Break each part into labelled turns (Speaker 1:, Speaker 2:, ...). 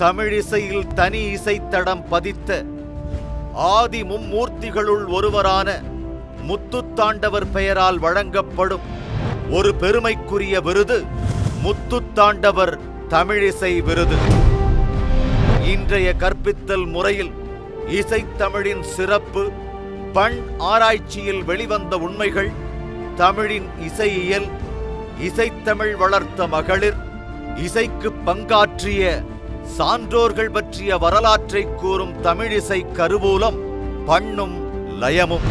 Speaker 1: தமிழிசையில் தனி இசைத்தடம் பதித்த ஆதி மும்மூர்த்திகளுள் ஒருவரான முத்துத்தாண்டவர் பெயரால் வழங்கப்படும் ஒரு பெருமைக்குரிய விருது முத்துத்தாண்டவர் தமிழிசை விருது. இன்றைய கற்பித்தல் முறையில் இசைத்தமிழின் சிறப்பு பண் ஆராய்ச்சியில் வெளிவந்த உண்மைகள் தமிழின் இசையியல் இசைத்தமிழ் வளர்த்த மகளிர் இசைக்கு பங்காற்றிய சான்றோர்கள் பற்றிய வரலாற்றை கூறும் தமிழிசை கருவூலம் பண்ணும் லயமும்.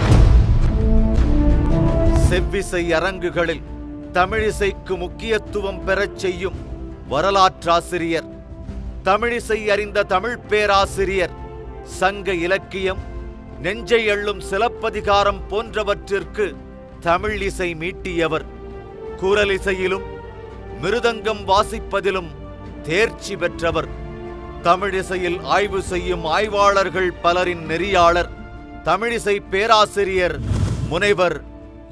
Speaker 1: செவ்விசை அரங்குகளில் தமிழிசைக்கு முக்கியத்துவம் பெறச் செய்யும் வரலாற்றாசிரியர் தமிழிசை அறிந்த தமிழ் பேராசிரியர் சங்க இலக்கியம் நெஞ்சை எள்ளும் சிலப்பதிகாரம் போன்றவற்றிற்கு தமிழ் இசை மீட்டியவர். குரலிசையிலும் மிருதங்கம் வாசிப்பதிலும் தேர்ச்சி பெற்றவர். தமிழிசையில் ஆய்வு செய்யும் ஆய்வாளர்கள் பலரின் நெறியாளர் தமிழிசை பேராசிரியர் முனைவர்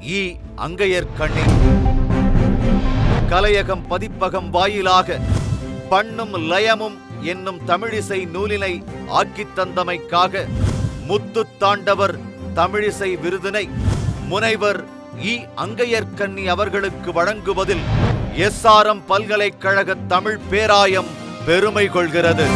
Speaker 1: இ. அங்கையர் கண்ணி. கலையகம் பதிப்பகம் வாயிலாக பண்ணும் லயமும் என்னும் தமிழிசை நூலினை ஆக்கித் தந்தமைக்காக முத்து தாண்டவர் தமிழிசை விருதினை முனைவர் இ. அங்கையர்கண்ணி அவர்களுக்கு வழங்குவதில் எஸ்ஆர்எம் பல்கலைக்கழக தமிழ் பேராயம் பெருமை கொள்கிறது.